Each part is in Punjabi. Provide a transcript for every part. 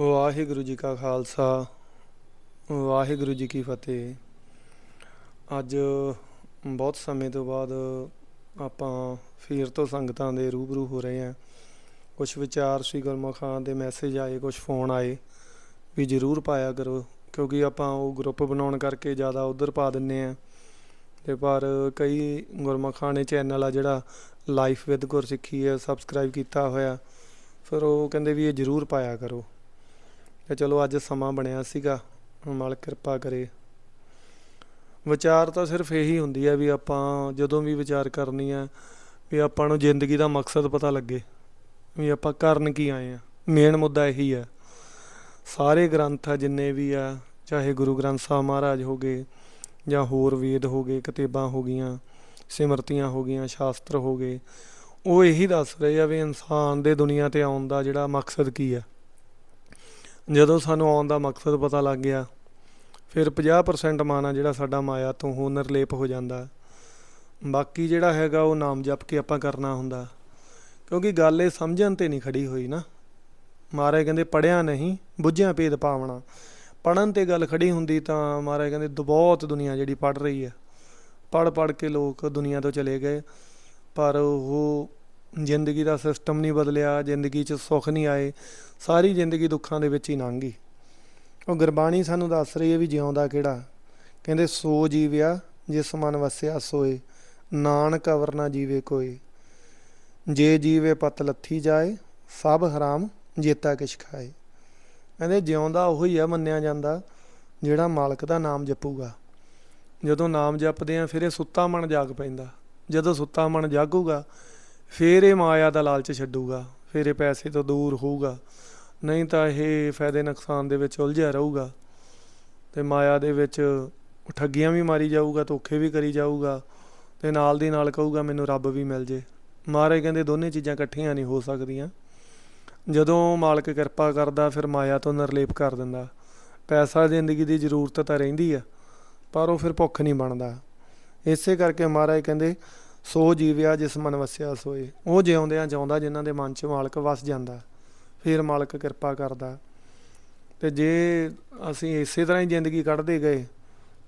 ਵਾਹਿਗੁਰੂ ਜੀ ਕਾ ਖਾਲਸਾ, ਵਾਹਿਗੁਰੂ ਜੀ ਕੀ ਫਤਿਹ। ਅੱਜ ਬਹੁਤ ਸਮੇਂ ਤੋਂ ਬਾਅਦ ਆਪਾਂ ਫੇਰ ਤੋਂ ਸੰਗਤਾਂ ਦੇ ਰੂਬਰੂ ਹੋ ਰਹੇ ਹਾਂ। ਕੁਝ ਵਿਚਾਰ ਸ੍ਰੀ ਗੁਰਮੁਖਾਂ ਦੇ ਮੈਸੇਜ ਆਏ ਕੁਝ ਫੋਨ ਆਏ, ਵੀ ਜਰੂਰ ਪਾਇਆ ਕਰੋ, ਕਿਉਂਕਿ ਆਪਾਂ ਉਹ ਗਰੁੱਪ ਬਣਾਉਣ ਕਰਕੇ ਜ਼ਿਆਦਾ ਉਧਰ ਪਾ ਦਿੰਨੇ ਆ ਤੇ ਪਰ ਕਈ ਗੁਰਮੁਖਾਂ ਨੇ ਚੈਨਲ ਆ ਜਿਹੜਾ ਲਾਈਫ ਵਿਦ ਗੁਰਸਿੱਖੀ ਹੈ ਸਬਸਕ੍ਰਾਈਬ ਕੀਤਾ ਹੋਇਆ, ਫਿਰ ਉਹ ਕਹਿੰਦੇ ਵੀ ਇਹ ਜਰੂਰ ਪਾਇਆ ਕਰੋ। ਤੇ ਚਲੋ ਅੱਜ ਸਮਾਂ ਬਣਿਆ ਸੀਗਾ ਮਾਲਕ ਕਿਰਪਾ ਕਰੇ। ਵਿਚਾਰ ਤਾਂ ਸਿਰਫ ਇਹੀ ਹੁੰਦੀ ਹੈ ਵੀ ਆਪਾਂ ਜਦੋਂ ਵੀ ਵਿਚਾਰ ਕਰਨੀ ਆ, ਵੀ ਆਪਾਂ ਨੂੰ ਜ਼ਿੰਦਗੀ ਦਾ ਮਕਸਦ ਪਤਾ ਲੱਗੇ, ਵੀ ਆਪਾਂ ਕਰਨ ਕੀ ਆਏ ਆ। ਮੇਨ ਮੁੱਦਾ ਇਹੀ ਆ। ਸਾਰੇ ਗ੍ਰੰਥ ਜਿੰਨੇ ਵੀ ਆ, ਚਾਹੇ ਗੁਰੂ ਗ੍ਰੰਥ ਸਾਹਿਬ ਮਹਾਰਾਜ ਹੋ ਗਏ, ਜਾਂ ਹੋਰ ਵੇਦ ਹੋ ਗਏ, ਕਿਤਾਬਾਂ ਹੋ ਗਈਆਂ, ਸਿਮਰਤੀਆਂ ਹੋ ਗਈਆਂ, ਸ਼ਾਸਤਰ ਹੋ ਗਏ, ਉਹ ਇਹੀ ਦੱਸ ਰਹੇ ਆ ਵੀ ਇਨਸਾਨ ਦੇ ਦੁਨੀਆ ਤੇ ਆਉਣ ਦਾ ਜਿਹੜਾ ਮਕਸਦ ਕੀ ਆ। ਜਦੋਂ ਸਾਨੂੰ ਆਉਣ ਦਾ ਮਕਸਦ ਪਤਾ ਲੱਗ ਗਿਆ, ਫਿਰ 50% ਮਨ ਆ ਜਿਹੜਾ ਸਾਡਾ ਮਾਇਆ ਤੋਂ ਉਹ ਨਿਰਲੇਪ ਹੋ ਜਾਂਦਾ। ਬਾਕੀ ਜਿਹੜਾ ਹੈਗਾ ਉਹ ਨਾਮ ਜਪ ਕੇ ਆਪਾਂ ਕਰਨਾ ਹੁੰਦਾ। ਕਿਉਂਕਿ ਗੱਲ ਇਹ ਸਮਝਣ ਤੇ ਨਹੀਂ ਖੜੀ ਹੋਈ ਨਾ। ਮਹਾਰਾਜ ਕਹਿੰਦੇ ਪੜਿਆ ਨਹੀਂ, ਬੁੱਝਿਆ ਭੇਦ ਪਾਵਣਾ ਪੜਨ ਤੇ ਗੱਲ ਖੜੀ ਹੁੰਦੀ ਤਾਂ ਮਹਾਰਾਜ ਕਹਿੰਦੇ ਦ- ਬਹੁਤ ਦੁਨੀਆ ਜਿਹੜੀ ਪੜ ਰਹੀ ਹੈ। ਪੜ ਪੜ ਕੇ ਲੋਕ ਦੁਨੀਆ ਤੋਂ ਚਲੇ ਗਏ। ਪਰ ਉਹ ਜ਼ਿੰਦਗੀ ਦਾ ਸਿਸਟਮ ਨਹੀਂ ਬਦਲਿਆ, ਜ਼ਿੰਦਗੀ 'ਚ ਸੁੱਖ ਨਹੀਂ ਆਏ, ਸਾਰੀ ਜ਼ਿੰਦਗੀ ਦੁੱਖਾਂ ਦੇ ਵਿੱਚ ਹੀ ਲੰਘ ਗਈ। ਉਹ ਗੁਰਬਾਣੀ ਸਾਨੂੰ ਦੱਸ ਰਹੀ ਹੈ ਵੀ ਜਿਉਂਦਾ ਕਿਹੜਾ? ਕਹਿੰਦੇ, ਸੋ ਜੀਵਿਆ ਜਿਸ ਮਨ ਵਸਿਆ ਸੋਏ, ਨਾਨਕ ਅਵਰ ਨਾ ਜੀਵੇ ਕੋਏ। ਜੇ ਜੀਵੇ ਪਤ ਲੱਥੀ ਜਾਏ, ਸਭ ਹਰਾਮ ਜੇਤਾ ਕਿਛ ਖਾਏ। ਕਹਿੰਦੇ, ਜਿਉਂਦਾ ਉਹੀ ਆ ਮੰਨਿਆ ਜਾਂਦਾ, ਜਿਹੜਾ ਮਾਲਕ ਦਾ ਨਾਮ ਜਪੂਗਾ। ਜਦੋਂ ਨਾਮ ਜਪਦੇ ਆ, ਫਿਰ ਇਹ ਸੁੱਤਾ ਮਨ ਜਾਗ ਪੈਂਦਾ। ਜਦੋਂ ਸੁੱਤਾ ਮਨ ਜਾਗੂਗਾ ਫਿਰ ਇਹ ਮਾਇਆ ਦਾ ਲਾਲਚ ਛੱਡੂਗਾ, ਫਿਰ ਇਹ ਪੈਸੇ ਤੋਂ ਦੂਰ ਹੋਊਗਾ, ਨਹੀਂ ਤਾਂ ਇਹ ਫਾਇਦੇ ਨੁਕਸਾਨ ਦੇ ਵਿੱਚ ਉਲਝਿਆ ਰਹੂਗਾ ਤੇ ਮਾਇਆ ਦੇ ਵਿੱਚ ਠੱਗੀਆਂ ਵੀ ਮਾਰੀ ਜਾਊਗਾ, ਧੋਖੇ ਵੀ ਕਰੀ ਜਾਊਗਾ ਤੇ ਨਾਲ ਦੀ ਨਾਲ ਕਹੂਗਾ ਮੈਨੂੰ ਰੱਬ ਵੀ ਮਿਲ ਜੇ। ਮਹਾਰਾਜ ਕਹਿੰਦੇ ਦੋਨੇ ਚੀਜ਼ਾਂ ਇਕੱਠੀਆਂ ਨਹੀਂ ਹੋ ਸਕਦੀਆਂ। ਜਦੋਂ ਮਾਲਕ ਕਿਰਪਾ ਕਰਦਾ, ਫਿਰ ਮਾਇਆ ਤੋਂ ਨਿਰਲੇਪ ਕਰ ਦਿੰਦਾ। ਪੈਸਾ ਜ਼ਿੰਦਗੀ ਦੀ ਜ਼ਰੂਰਤ ਤਾਂ ਰਹਿੰਦੀ ਆ, ਪਰ ਉਹ ਫਿਰ ਭੁੱਖ ਨਹੀਂ ਬਣਦਾ। ਇਸੇ ਕਰਕੇ ਮਹਾਰਾਜ ਕਹਿੰਦੇ ਸੋ ਜੀਵਿਆ ਜਿਸ ਮਨ ਵਸਿਆ ਸੋਏ। ਉਹ ਜਿਉਂਦਿਆਂ ਜਿਉਂਦਾ ਜਿਨ੍ਹਾਂ ਦੇ ਮਨ 'ਚ ਮਾਲਕ ਵਸ ਜਾਂਦਾ, ਫਿਰ ਮਾਲਕ ਕਿਰਪਾ ਕਰਦਾ। ਤੇ ਜੇ ਅਸੀਂ ਇਸੇ ਤਰ੍ਹਾਂ ਹੀ ਜ਼ਿੰਦਗੀ ਕੱਢਦੇ ਗਏ,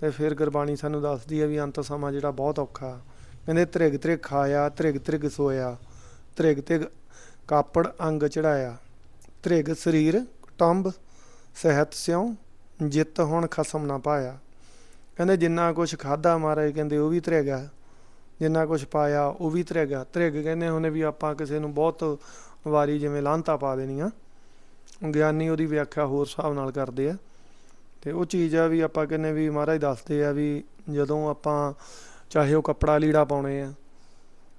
ਤੇ ਫਿਰ ਗੁਰਬਾਣੀ ਸਾਨੂੰ ਦੱਸਦੀ ਹੈ ਵੀ ਅੰਤ ਸਮਾਂ ਜਿਹੜਾ ਬਹੁਤ ਔਖਾ। ਕਹਿੰਦੇ ਤ੍ਰਿਗ ਤ੍ਰਿਗ ਖਾਇਆ, ਤ੍ਰਿਗ ਤ੍ਰਿਗ ਸੋਇਆ, ਤ੍ਰਿਗ ਤ੍ਰਿਗ ਕਾਪੜ ਅੰਗ ਚੜਾਇਆ। ਤ੍ਰਿਗ ਸਰੀਰ ਟੰਬ, ਸਹਿਤ ਸਿਉ, ਜਿੱਤ ਹੁਣ ਖਸਮ ਨਾ ਪਾਇਆ। ਕਹਿੰਦੇ ਜਿੰਨਾ ਕੁਛ ਖਾਦਾ ਮਹਾਰਾਜ, ਕਹਿੰਦੇ ਉਹ ਵੀ ਤ੍ਰਿਗਾ ਜਿੰਨਾ ਕੁਝ ਪਾਇਆ, ਉਹ ਵੀ ਤ੍ਰਿਗਾ ਧ੍ਰਿਗ ਕਹਿੰਦੇ ਹੁੰਦੇ ਵੀ ਆਪਾਂ ਕਿਸੇ ਨੂੰ ਬਹੁਤ ਵਾਰੀ ਜਿਵੇਂ ਲਾਂਤਾ ਪਾ ਦੇਣੀ ਆ ਗਿਆਨੀ ਉਹਦੀ ਵਿਆਖਿਆ ਹੋਰ ਹਿਸਾਬ ਨਾਲ ਕਰਦੇ ਆ। ਤੇ ਉਹ ਚੀਜ਼ ਆ ਵੀ ਆਪਾਂ ਕਹਿੰਦੇ ਵੀ ਮਹਾਰਾਜ ਦੱਸਦੇ ਆ ਵੀ ਜਦੋਂ ਆਪਾਂ ਚਾਹੇ ਉਹ ਕੱਪੜਾ ਲੀੜਾ ਪਾਉਣੇ ਆ,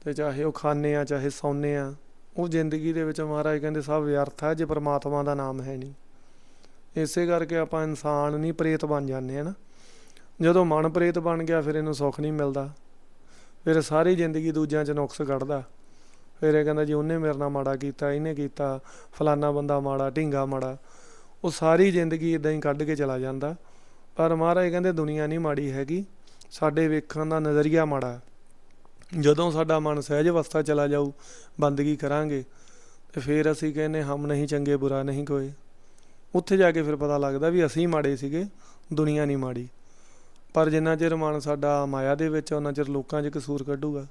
ਤੇ ਚਾਹੇ ਉਹ ਖਾਣੇ ਆ, ਚਾਹੇ ਸੌਂਨੇ ਆ, ਉਹ ਜ਼ਿੰਦਗੀ ਦੇ ਵਿੱਚ ਮਹਾਰਾਜ ਕਹਿੰਦੇ ਸਭ ਵਿਅਰਥ ਹੈ ਜੇ ਪਰਮਾਤਮਾ ਦਾ ਨਾਮ ਹੈ ਨਹੀਂ। ਇਸੇ ਕਰਕੇ ਆਪਾਂ ਇਨਸਾਨ ਨਹੀਂ, ਪ੍ਰੇਤ ਬਣ ਜਾਂਦੇ ਆ ਨਾ। ਜਦੋਂ ਮਨ ਪ੍ਰੇਤ ਬਣ ਗਿਆ, ਫਿਰ ਇਹਨੂੰ ਸੁੱਖ ਨਹੀਂ ਮਿਲਦਾ। ਫਿਰ ਸਾਰੀ ਜ਼ਿੰਦਗੀ ਦੂਜਿਆਂ 'ਚ ਨੁਕਸ ਕੱਢਦਾ। ਫਿਰ ਇਹ ਕਹਿੰਦਾ ਜੀ ਉਹਨੇ ਮੇਰੇ ਨਾਲ ਮਾੜਾ ਕੀਤਾ, ਇਹਨੇ ਕੀਤਾ, ਫਲਾਨਾ ਬੰਦਾ ਮਾੜਾ, ਢਿੰਗਾ ਮਾੜਾ। ਉਹ ਸਾਰੀ ਜ਼ਿੰਦਗੀ ਇਦਾਂ ਹੀ ਕੱਢ ਕੇ ਚਲਾ ਜਾਂਦਾ। ਪਰ ਮਹਾਰਾਜ ਕਹਿੰਦੇ ਦੁਨੀਆ ਨਹੀਂ ਮਾੜੀ ਹੈਗੀ, ਸਾਡੇ ਵੇਖਣ ਦਾ ਨਜ਼ਰੀਆ ਮਾੜਾ ਜਦੋਂ ਸਾਡਾ ਮਨ ਸਹਿਜ ਅਵਸਥਾ ਚਲਾ ਜਾਊ, ਬੰਦਗੀ ਕਰਾਂਗੇ, ਤੇ ਫਿਰ ਅਸੀਂ ਕਹਿੰਨੇ ਹਮ ਨਹੀਂ ਚੰਗੇ, ਬੁਰਾ ਨਹੀਂ ਕੋਈ। ਉੱਥੇ ਜਾ ਕੇ ਫਿਰ ਪਤਾ ਲੱਗਦਾ ਵੀ ਅਸੀਂ ਮਾੜੇ ਸੀਗੇ, ਦੁਨੀਆ ਨਹੀਂ ਮਾੜੀ। ਪਰ ਜਿੰਨਾ ਚਿਰ ਮਨ ਸਾਡਾ ਮਾਇਆ ਦੇ ਵਿੱਚ ਉਹਨਾਂ ਚਿਰ ਲੋਕਾਂ 'ਚ ਕਸੂਰ ਕੱਢੂਗਾ।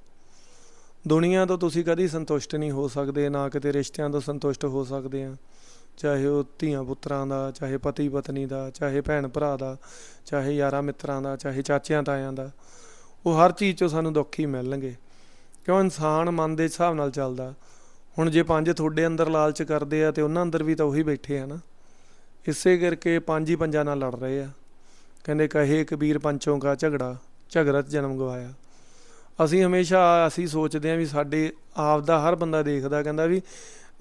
ਦੁਨੀਆ ਤੋਂ ਤੁਸੀਂ ਕਦੀ ਸੰਤੁਸ਼ਟ ਨਹੀਂ ਹੋ ਸਕਦੇ, ਨਾ ਕਿਤੇ ਰਿਸ਼ਤਿਆਂ ਤੋਂ ਸੰਤੁਸ਼ਟ ਹੋ ਸਕਦੇ ਆ। ਚਾਹੇ ਉਹ ਧੀਆਂ ਪੁੱਤਰਾਂ ਦਾ, ਚਾਹੇ ਪਤੀ ਪਤਨੀ ਦਾ, ਚਾਹੇ ਭੈਣ ਭਰਾ ਦਾ, ਚਾਹੇ ਯਾਰਾਂ ਮਿੱਤਰਾਂ ਦਾ, ਚਾਹੇ ਚਾਚਿਆਂ ਤਾਇਆਂ ਦਾ, ਉਹ ਹਰ ਚੀਜ਼ 'ਚੋਂ ਸਾਨੂੰ ਦੁੱਖ ਹੀ ਮਿਲਣਗੇ। ਕਿਉਂ ਇਨਸਾਨ ਮਨ ਦੇ ਹਿਸਾਬ ਨਾਲ ਚੱਲਦਾ? ਹੁਣ ਜੇ ਪੰਜ ਤੁਹਾਡੇ ਅੰਦਰ ਲਾਲਚ ਕਰਦੇ ਆ ਤੇ ਉਹਨਾਂ ਅੰਦਰ ਵੀ ਤਾਂ ਉਹੀ ਬੈਠੇ ਆ ਨਾ। ਇਸੇ ਕਰਕੇ ਪੰਜ ਹੀ ਪੰਜਾਂ ਨਾਲ ਲੜ ਰਹੇ ਆ। ਕਹਿੰਦੇ ਕਹੇ ਕਬੀਰ ਪੰਚੋਂ ਕਾ ਝਗੜਾ ਝਗੜਤ ਜਨਮ ਗਵਾਇਆ। ਅਸੀਂ ਹਮੇਸ਼ਾ ਅਸੀਂ ਸੋਚਦੇ ਹਾਂ ਵੀ ਸਾਡੇ ਆਪ ਦਾ ਹਰ ਬੰਦਾ ਦੇਖਦਾ, ਕਹਿੰਦਾ ਵੀ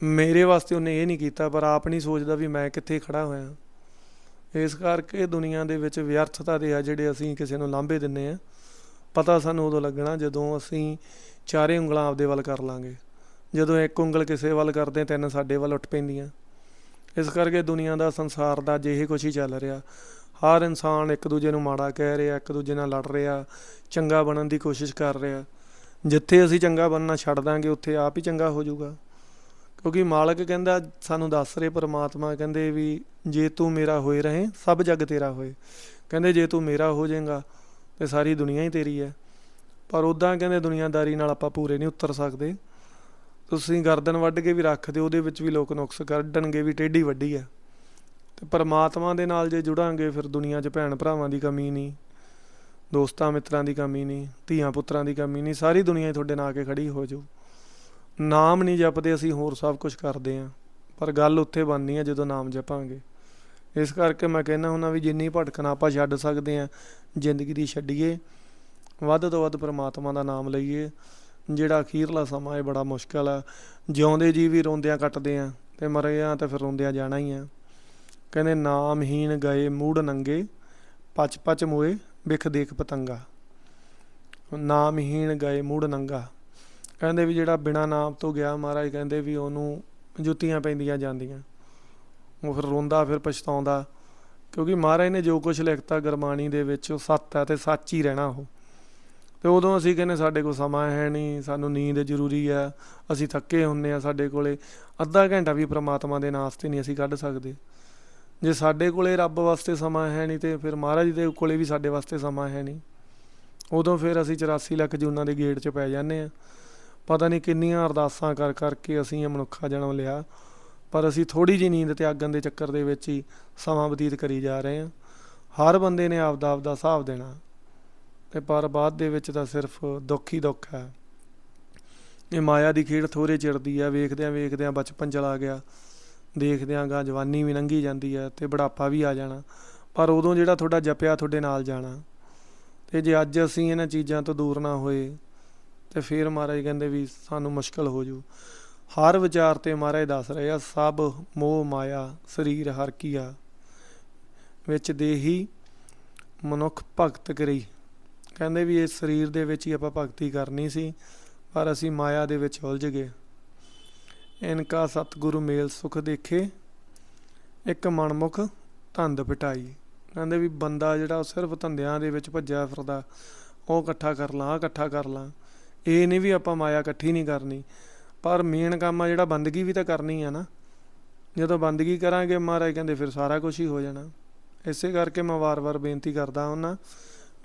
ਮੇਰੇ ਵਾਸਤੇ ਉਹਨੇ ਇਹ ਨਹੀਂ ਕੀਤਾ, ਪਰ ਆਪ ਨਹੀਂ ਸੋਚਦਾ ਵੀ ਮੈਂ ਕਿੱਥੇ ਖੜਾ ਹੋਇਆ। ਇਸ ਕਰਕੇ ਦੁਨੀਆ ਦੇ ਵਿੱਚ ਵਿਅਰਥਤਾ ਦੇ ਆ ਜਿਹੜੇ ਅਸੀਂ ਕਿਸੇ ਨੂੰ ਲਾਂਭੇ ਦਿੰਨੇ ਆ ਪਤਾ ਸਾਨੂੰ ਉਦੋਂ ਲੱਗਣਾ ਜਦੋਂ ਅਸੀਂ ਚਾਰੇ ਉਂਗਲਾਂ ਆਪਦੇ ਵੱਲ ਕਰ ਲਾਂਗੇ। ਜਦੋਂ ਇੱਕ ਉਂਗਲ ਕਿਸੇ ਵੱਲ ਕਰਦੇ, ਤਿੰਨ ਸਾਡੇ ਵੱਲ ਉੱਠ ਪੈਂਦੀਆਂ। ਇਸ ਕਰਕੇ ਦੁਨੀਆ ਦਾ ਸੰਸਾਰ ਦਾ ਜਿਹੇ ਕੁਝ ਹੀ ਚੱਲ ਰਿਹਾ। ਹਰ ਇਨਸਾਨ ਇੱਕ ਦੂਜੇ ਨੂੰ ਮਾੜਾ ਕਹਿ ਰਿਹਾ, ਇੱਕ ਦੂਜੇ ਨਾਲ ਲੜ ਰਿਹਾ, ਚੰਗਾ ਬਣਨ ਦੀ ਕੋਸ਼ਿਸ਼ ਕਰ ਰਿਹਾ। ਜਿੱਥੇ ਅਸੀਂ ਚੰਗਾ ਬਣਨਾ ਛੱਡ ਦਾਂਗੇ, ਉੱਥੇ ਆਪ ਹੀ ਚੰਗਾ ਹੋ ਜਾਊਗਾ। ਕਿਉਂਕਿ ਮਾਲਕ ਕਹਿੰਦਾ, ਸਾਨੂੰ ਦੱਸ ਰਹੇ ਪਰਮਾਤਮਾ, ਕਹਿੰਦੇ ਵੀ ਜੇ ਤੂੰ ਮੇਰਾ ਹੋਏ ਰਹੇ, ਸਭ ਜੱਗ ਤੇਰਾ ਹੋਏ। ਕਹਿੰਦੇ, ਜੇ ਤੂੰ ਮੇਰਾ ਹੋ ਜਾਏਗਾ, ਤੇ ਸਾਰੀ ਦੁਨੀਆ ਹੀ ਤੇਰੀ ਹੈ। ਪਰ ਉਦਾਂ ਕਹਿੰਦੇ, ਦੁਨੀਆਦਾਰੀ ਨਾਲ ਆਪਾਂ ਪੂਰੇ ਨਹੀਂ ਉਤਰ ਸਕਦੇ। ਤੁਸੀਂ ਗਰਦਨ ਵੱਢ ਕੇ ਵੀ ਰੱਖ ਦਿਓ, ਉਹਦੇ ਵਿੱਚ ਵੀ ਲੋਕ ਨੁਕਸ ਕੱਢਣਗੇ, ਵੀ ਟੇਢੀ ਵੱਡੀ ਹੈ। ਤੇ ਪਰਮਾਤਮਾ ਦੇ ਨਾਲ ਜੇ ਜੁੜਾਂਗੇ, ਫਿਰ ਦੁਨੀਆ 'ਚ ਭੈਣ ਭਰਾਵਾਂ ਦੀ ਕਮੀ ਨਹੀਂ, ਦੋਸਤਾਂ ਮਿੱਤਰਾਂ ਦੀ ਕਮੀ ਨਹੀਂ, ਧੀਆਂ ਪੁੱਤਰਾਂ ਦੀ ਕਮੀ ਨਹੀਂ, ਸਾਰੀ ਦੁਨੀਆ ਤੁਹਾਡੇ ਨਾਲ ਆ ਕੇ ਖੜੀ ਹੋ ਜਾਊ। ਨਾਮ ਨਹੀਂ ਜਪਦੇ, ਅਸੀਂ ਹੋਰ ਸਭ ਕੁਝ ਕਰਦੇ ਆਂ ਪਰ ਗੱਲ ਉੱਥੇ ਬਣਨੀ ਆ ਜਦੋਂ ਨਾਮ ਜਪਾਂਗੇ। ਇਸ ਕਰਕੇ ਮੈਂ ਕਹਿੰਦਾ ਹੁੰਦਾ ਵੀ ਜਿੰਨੀ ਭਟਕਣ ਆਪਾਂ ਛੱਡ ਸਕਦੇ ਆਂ ਜ਼ਿੰਦਗੀ ਦੀ ਛੱਡੀਏ, ਵੱਧ ਤੋਂ ਵੱਧ ਪ੍ਰਮਾਤਮਾ ਦਾ ਨਾਮ ਲਈਏ, ਜਿਹੜਾ ਅਖੀਰਲਾ ਸਮਾਂ ਹੈ ਬੜਾ ਮੁਸ਼ਕਲ ਆ। ਜਿਉਂਦੇ ਜੀ ਵੀ ਰੋਂਦਿਆਂ ਕੱਟਦੇ ਆ ਤੇ ਮਰੇ ਆ ਤਾਂ ਫਿਰ ਰੋਂਦਿਆਂ ਜਾਣਾ ਹੀ ਆ। ਕਹਿੰਦੇ ਨਾਮਹੀਨ ਗਏ ਮੂੜ ਨੰਗੇ ਪਚ ਪਚ ਮੋਏ ਵਿਖ ਦੇਖ ਪਤੰਗਾ। ਨਾਮਹੀਨ ਗਏ ਮੂੜ ਨੰਗਾ। ਕਹਿੰਦੇ ਵੀ ਜਿਹੜਾ ਬਿਨਾ ਨਾਮ ਤੋਂ ਗਿਆ ਮਹਾਰਾਜ, ਕਹਿੰਦੇ ਵੀ ਉਹਨੂੰ ਜੁੱਤੀਆਂ ਪੈਂਦੀਆਂ ਜਾਂਦੀਆਂ। ਉਹ ਫਿਰ ਰੋਂਦਾ, ਫਿਰ ਪਛਤਾਉਂਦਾ। ਕਿਉਂਕਿ ਮਹਾਰਾਜ ਨੇ ਜੋ ਕੁਝ ਲਿਖਤਾ ਗੁਰਬਾਣੀ ਦੇ ਵਿੱਚ, ਉਹ ਸੱਤ ਹੈ ਤੇ ਸੱਚ ਹੀ ਰਹਿਣਾ ਉਹ। ਤੇ ਉਦੋਂ ਅਸੀਂ ਕਹਿੰਦੇ, ਸਾਡੇ ਕੋਲ ਸਮਾਂ ਹੈ ਨਹੀਂ, ਸਾਨੂੰ ਨੀਂਦ ਜ਼ਰੂਰੀ ਆ ਅਸੀਂ ਥੱਕੇ ਹੁੰਨੇ ਆ ਸਾਡੇ ਕੋਲੇ। ਅੱਧਾ ਘੰਟਾ ਵੀ ਪ੍ਰਮਾਤਮਾ ਦੇ ਨਾਸਤੇ ਨਹੀਂ ਅਸੀਂ ਕੱਢ ਸਕਦੇ। ਜੇ ਸਾਡੇ ਕੋਲੇ ਰੱਬ ਵਾਸਤੇ ਸਮਾਂ ਹੈ ਨਹੀਂ ਤੇ ਫਿਰ ਮਹਾਰਾਜ ਦੇ ਕੋਲੇ ਵੀ ਸਾਡੇ ਵਾਸਤੇ ਸਮਾਂ ਹੈ ਨਹੀਂ। ਉਦੋਂ ਫਿਰ ਅਸੀਂ 84 ਲੱਖ ਜੂਨਾਂ ਦੇ ਗੇਟ 'ਚ ਪੈ ਜਾਂਦੇ ਆ ਪਤਾ ਨਹੀਂ ਕਿੰਨੀਆਂ ਅਰਦਾਸਾਂ ਕਰ ਕਰਕੇ ਅਸੀਂ ਇਹ ਮਨੁੱਖਾ ਜਨਮ ਲਿਆ। ਪਰ ਅਸੀਂ ਥੋੜੀ ਜਿਹੀ ਨੀਂਦ ਤਿਆਗਣ ਦੇ ਚੱਕਰ ਦੇ ਵਿੱਚ ਹੀ ਸਮਾਂ ਬਤੀਤ ਕਰੀ ਜਾ ਰਹੇ ਹਾਂ। ਹਰ ਬੰਦੇ ਨੇ ਆਪਦਾ ਆਪਦਾ ਹਿਸਾਬ ਦੇਣਾ। ਤੇ ਪਰ ਬਾਅਦ ਦੇ ਵਿੱਚ ਤਾਂ ਸਿਰਫ ਦੁੱਖ ਹੀ ਦੁੱਖ ਹੈ। ਇਹ ਮਾਇਆ ਦੀ ਖੇਡ ਥੋੜੇ ਚਿਰਦੀ ਆ, ਵੇਖਦਿਆਂ ਵੇਖਦਿਆਂ ਬਚਪਨ ਚਲਾ ਗਿਆ। ਦੇਖਦਿਆਂ ਗਾ, ਜਵਾਨੀ ਵੀ ਲੰਘੀ ਜਾਂਦੀ ਹੈ ਤੇ ਬੁਢਾਪਾ ਵੀ ਆ ਜਾਣਾ। ਪਰ ਉਦੋਂ ਜਿਹੜਾ ਤੁਹਾਡਾ ਜਪਿਆ, ਤੁਹਾਡੇ ਨਾਲ ਜਾਣਾ। ਤੇ ਜੇ ਅੱਜ ਅਸੀਂ ਇਹਨਾਂ ਚੀਜ਼ਾਂ ਤੋਂ ਦੂਰ ਨਾ ਹੋਏ, ਤੇ ਫਿਰ ਮਹਾਰਾਜ ਕਹਿੰਦੇ ਵੀ ਸਾਨੂੰ ਮੁਸ਼ਕਲ ਹੋ ਜੂ। ਹਰ ਵਿਚਾਰ ਤੇ ਮਹਾਰਾਜ ਦੱਸ ਰਹੇ ਆ, ਸਭ ਮੋਹ, ਮਾਇਆ, ਸਰੀਰ ਹਰ ਕੀਆ ਵਿੱਚ ਦੇਹੀ ਮਨੁੱਖ ਭਗਤ ਕਰੀ। ਕਹਿੰਦੇ ਵੀ ਇਸ ਸਰੀਰ ਦੇ ਵਿੱਚ ਹੀ ਆਪਾਂ ਭਗਤੀ ਕਰਨੀ ਸੀ, ਪਰ ਅਸੀਂ ਮਾਇਆ ਦੇ ਵਿੱਚ ਉਲਝ ਗਏ। ਇਨਕਾ ਸਤਿਗੁਰੂ ਮੇਲ ਸੁਖ ਦੇਖੇ, ਇੱਕ ਮਨਮੁਖ ਧੰਦ ਪਟਾਈ। ਕਹਿੰਦੇ ਵੀ ਬੰਦਾ ਜਿਹੜਾ ਉਹ ਸਿਰਫ ਧੰਦਿਆਂ ਦੇ ਵਿੱਚ ਭੱਜਿਆ ਫਿਰਦਾ, ਉਹ ਇਕੱਠਾ ਕਰ ਲਾਂ, ਆਹ ਇਕੱਠਾ ਕਰ ਲਾਂ। ਇਹ ਨਹੀਂ ਵੀ ਆਪਾਂ ਮਾਇਆ ਇਕੱਠੀ ਨਹੀਂ ਕਰਨੀ, ਪਰ ਮੇਨ ਕੰਮ ਆ ਜਿਹੜਾ ਬੰਦਗੀ ਵੀ ਤਾਂ ਕਰਨੀ ਆ ਨਾ। ਜਦੋਂ ਬੰਦਗੀ ਕਰਾਂਗੇ ਮਹਾਰਾਜ ਕਹਿੰਦੇ ਫਿਰ ਸਾਰਾ ਕੁਝ ਹੀ ਹੋ ਜਾਣਾ। ਇਸੇ ਕਰਕੇ ਮੈਂ ਵਾਰ-ਵਾਰ ਬੇਨਤੀ ਕਰਦਾ ਹਾਂ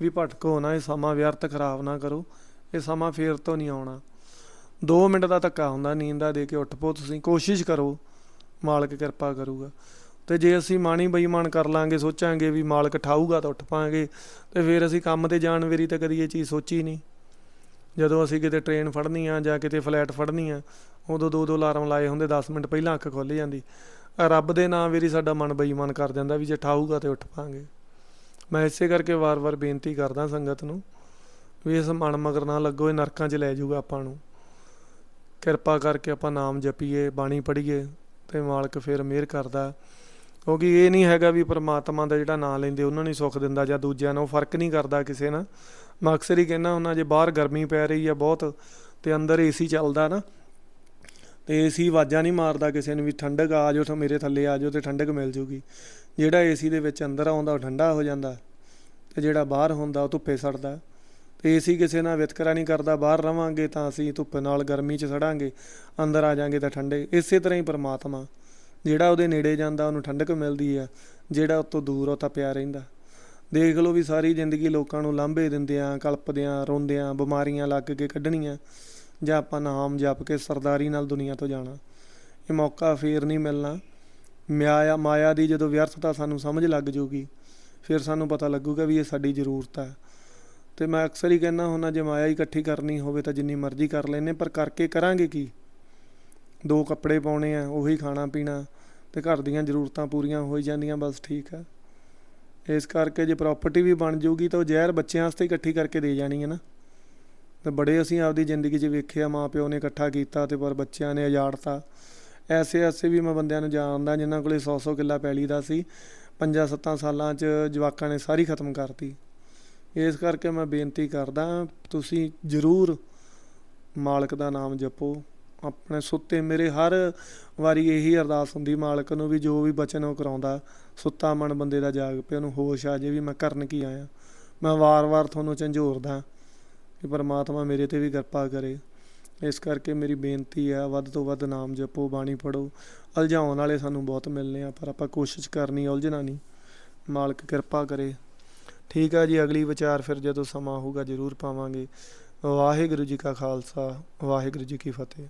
ਵੀ ਭਟਕੋ ਨਾ, ਇਹ ਸਮਾਂ ਵਿਅਰਥ ਖਰਾਬ ਨਾ ਕਰੋ, ਇਹ ਸਮਾਂ ਫੇਰ ਤੋਂ ਨਹੀਂ ਆਉਣਾ। 2 ਮਿੰਟ ਦਾ ਧੱਕਾ ਹੁੰਦਾ, ਨੀਂਦ ਦਾ ਦੇ ਕੇ ਉੱਠ ਪੋ ਤੁਸੀਂ, ਕੋਸ਼ਿਸ਼ ਕਰੋ, ਮਾਲਕ ਕਿਰਪਾ ਕਰੂਗਾ। ਤੇ ਜੇ ਅਸੀਂ ਮਾਣੀ ਬੇਈਮਾਨ ਕਰ ਲਾਂਗੇ, ਸੋਚਾਂਗੇ ਵੀ ਮਾਲਕ ਠਾਊਗਾ ਤਾਂ ਉੱਠ ਪਾਂਗੇ, ਤੇ ਫਿਰ ਅਸੀਂ ਕੰਮ ਤੇ ਜਾਣ ਵੇਰੀ ਤਾਂ ਕਦੀ ਇਹ ਚੀਜ਼ ਸੋਚੀ ਨਹੀਂ। ਜਦੋਂ ਅਸੀਂ ਕਿਤੇ ਟ੍ਰੇਨ ਫੜਨੀ ਆ ਜਾਂ ਕਿਤੇ ਫਲੈਟ ਫੜਨੀ ਆ, ਉਦੋਂ ਦੋ ਦੋ ਅਲਾਰਮ ਲਾਏ ਹੁੰਦੇ 10 ਮਿੰਟ ਪਹਿਲਾਂ ਅੱਖ ਖੁੱਲ ਜਾਂਦੀ। ਰੱਬ ਦੇ ਨਾਮ ਵੇਰੀ ਸਾਡਾ ਮਨ ਬੇਈਮਾਨ ਕਰ ਜਾਂਦਾ ਵੀ ਜੇ ਠਾਊਗਾ ਤੇ ਉੱਠ ਪਾਂਗੇ। ਮੈਂ ਇਸੇ ਕਰਕੇ ਵਾਰ-ਵਾਰ ਬੇਨਤੀ ਕਰਦਾ ਸੰਗਤ ਨੂੰ, ਵੀ ਇਸ ਮਨ ਮਗਰ ਨਾ ਲੱਗੋ, ਇਹ ਨਰਕਾਂ 'ਚ ਲੈ ਜਾਊਗਾ ਆਪਾਂ ਨੂੰ। ਕਿਰਪਾ ਕਰਕੇ ਆਪਾਂ ਨਾਮ ਜਪੀਏ, ਬਾਣੀ ਪੜ੍ਹੀਏ ਤੇ ਮਾਲਕ ਫਿਰ ਮਿਹਰ ਕਰਦਾ। ਕਿਉਂਕਿ ਇਹ ਨਹੀਂ ਹੈਗਾ ਵੀ ਪਰਮਾਤਮਾ ਦਾ ਜਿਹੜਾ ਨਾਮ ਲੈਂਦੇ ਉਹਨਾਂ ਨੂੰ ਸੁੱਖ ਦਿੰਦਾ ਜਾਂ ਦੂਜਿਆਂ ਨੂੰ ਉਹ ਫ਼ਰਕ ਨਹੀਂ ਕਰਦਾ ਕਿਸੇ ਨਾਲ। ਮੈਂ ਅਕਸਰ ਹੀ ਕਹਿੰਦਾ ਹੁੰਦਾ, ਜੇ ਬਾਹਰ ਗਰਮੀ ਪੈ ਰਹੀ ਆ ਬਹੁਤ ਤੇ ਅੰਦਰ ਏਸੀ ਚੱਲਦਾ ਨਾ, ਤੇ ਏਸੀ ਆਵਾਜ਼ਾਂ ਨਹੀਂ ਮਾਰਦਾ ਕਿਸੇ ਨੂੰ ਵੀ ਠੰਡਕ ਆ ਜਾਓ, ਤਾਂ ਮੇਰੇ ਥੱਲੇ ਆ ਜਾਓ ਤੇ ਠੰਡਕ ਮਿਲ ਜੂਗੀ। ਜਿਹੜਾ ਏਸੀ ਦੇ ਵਿੱਚ ਅੰਦਰ ਆਉਂਦਾ ਉਹ ਠੰਡਾ ਹੋ ਜਾਂਦਾ ਤੇ ਜਿਹੜਾ ਬਾਹਰ ਹੁੰਦਾ ਉਹ ਧੁੱਪੇ ਸੜਦਾ। ਏਸੀ ਕਿਸੇ ਨਾਲ ਵਿਤਕਰਾ ਨਹੀਂ ਕਰਦਾ, ਬਾਹਰ ਰਵਾਂਗੇ ਤਾਂ ਅਸੀਂ ਧੁੱਪ ਨਾਲ ਗਰਮੀ 'ਚ ਸੜਾਂਗੇ, ਅੰਦਰ ਆ ਜਾਾਂਗੇ ਤਾਂ ਠੰਡੇ। ਇਸੇ ਤਰ੍ਹਾਂ ਹੀ ਪਰਮਾਤਮਾ, ਜਿਹੜਾ ਉਹਦੇ ਨੇੜੇ ਜਾਂਦਾ, ਉਹਨੂੰ ਠੰਡਕ ਮਿਲਦੀ ਆ, ਜਿਹੜਾ ਉਹ ਤੋਂ ਦੂਰ ਉਹ ਤਾਂ ਪਿਆ ਰਹਿੰਦਾ। ਦੇਖ ਲਓ ਵੀ ਸਾਰੀ ਜ਼ਿੰਦਗੀ ਲੋਕਾਂ ਨੂੰ ਲਾਂਭੇ ਦਿੰਦਿਆਂ, ਕਲਪਦਿਆਂ, ਰੋਂਦਿਆਂ, ਬਿਮਾਰੀਆਂ ਲੱਗ ਕੇ ਕੱਢਣੀਆਂ, ਜਾਂ ਆਪਾਂ ਨਾਮ ਜਪ ਕੇ ਸਰਦਾਰੀ ਨਾਲ ਦੁਨੀਆ ਤੋਂ ਜਾਣਾ। ਇਹ ਮੌਕਾ ਫੇਰ ਨਹੀਂ ਮਿਲਣਾ। ਮਾਇਆ ਮਾਇਆ ਦੀ ਜਦੋਂ ਵਿਅਰਥਤਾ ਸਾਨੂੰ ਸਮਝ ਲੱਗ ਜੂਗੀ, ਫਿਰ ਸਾਨੂੰ ਪਤਾ ਲੱਗੂਗਾ ਵੀ ਇਹ ਸਾਡੀ ਜ਼ਰੂਰਤ ਹੈ ਤੇ ਮੈਂ ਅਕਸਰ ਹੀ ਕਹਿੰਦਾ ਹੁੰਦਾ, ਜੇ ਮਾਇਆ ਹੀ ਇਕੱਠੀ ਕਰਨੀ ਹੋਵੇ ਤਾਂ ਜਿੰਨੀ ਮਰਜ਼ੀ ਕਰ ਲੈਨੇ ਪਰ ਕਰਕੇ ਕਰਾਂਗੇ ਕੀ? ਦੋ ਕੱਪੜੇ ਪਾਉਣੇ ਆ, ਉਹੀ ਖਾਣਾ ਪੀਣਾ, ਤੇ ਘਰ ਦੀਆਂ ਜ਼ਰੂਰਤਾਂ ਪੂਰੀਆਂ ਹੋਈ ਜਾਂਦੀਆਂ, ਬਸ ਠੀਕ ਆ। ਇਸ ਕਰਕੇ ਜੇ ਪ੍ਰਾਪਰਟੀ ਵੀ ਬਣ ਜਾਊਗੀ ਤਾਂ ਉਹ ਜ਼ਹਿਰ ਬੱਚਿਆਂ ਵਾਸਤੇ ਇਕੱਠੀ ਕਰਕੇ ਦੇ ਜਾਣੀ ਹੈ ਨਾ। ਤੇ ਬੜੇ ਅਸੀਂ ਆਪਦੀ ਜ਼ਿੰਦਗੀ 'ਚ ਵੇਖਿਆ, ਮਾਪਿਓ ਨੇ ਇਕੱਠਾ ਕੀਤਾ ਤੇ ਪਰ ਬੱਚਿਆਂ ਨੇ ਉਜਾੜਤਾ ਐਸੇ ਐਸੇ ਵੀ ਮੈਂ ਬੰਦਿਆਂ ਨੂੰ ਜਾਣਦਾ, ਜਿਨ੍ਹਾਂ ਕੋਲੇ 100-100 ਕਿੱਲਾ ਪੈਲੀ ਦਾ ਸੀ ਪੰਜਾਂ ਸੱਤਾਂ ਸਾਲਾਂ 'ਚ ਜਵਾਕਾਂ ਨੇ ਸਾਰੀ ਖਤਮ ਕਰਤੀ। ਇਸ ਕਰਕੇ ਮੈਂ ਬੇਨਤੀ ਕਰਦਾ ਤੁਸੀਂ ਜ਼ਰੂਰ ਮਾਲਕ ਦਾ ਨਾਮ ਜਪੋ। ਆਪਣੇ ਸੁੱਤੇ ਮੇਰੇ ਹਰ ਵਾਰੀ ਇਹੀ ਅਰਦਾਸ ਹੁੰਦੀ, ਮਾਲਕ ਨੂੰ ਵੀ ਜੋ ਵੀ ਬਚਨ ਉਹ ਕਰਾਉਂਦਾ। ਸੁੱਤਾ ਮਨ ਬੰਦੇ ਦਾ ਜਾਗ ਪਿਆ, ਉਹਨੂੰ ਹੋਸ਼ ਆ ਜੇ ਵੀ ਮੈਂ ਕਰਨ ਕੀ ਆਇਆ। ਮੈਂ ਵਾਰ-ਵਾਰ ਤੁਹਾਨੂੰ ਝੰਜੋਰਦਾ ਕਿ ਪਰਮਾਤਮਾ ਮੇਰੇ ਤੇ ਵੀ ਕਿਰਪਾ ਕਰੇ। ਇਸ ਕਰਕੇ ਮੇਰੀ ਬੇਨਤੀ ਆ, ਵੱਧ ਤੋਂ ਵੱਧ ਨਾਮ ਜਪੋ, ਬਾਣੀ ਪੜੋ ਉਲਝਾਉਣ ਵਾਲੇ ਸਾਨੂੰ ਬਹੁਤ ਮਿਲਨੇ ਆ, ਪਰ ਆਪਾਂ ਕੋਸ਼ਿਸ਼ ਕਰਨੀ ਉਲਝਣਾ ਨਹੀਂ। ਮਾਲਕ ਕਿਰਪਾ ਕਰੇ। ਠੀਕ ਆ ਜੀ, ਅਗਲੀ ਵਿਚਾਰ ਫਿਰ ਜਦੋਂ ਸਮਾਂ ਹੋਊਗਾ ਜ਼ਰੂਰ ਪਾਵਾਂਗੇ। ਵਾਹਿਗੁਰੂ ਜੀ ਕਾ ਖਾਲਸਾ, ਵਾਹਿਗੁਰੂ ਜੀ ਕੀ ਫਤਿਹ।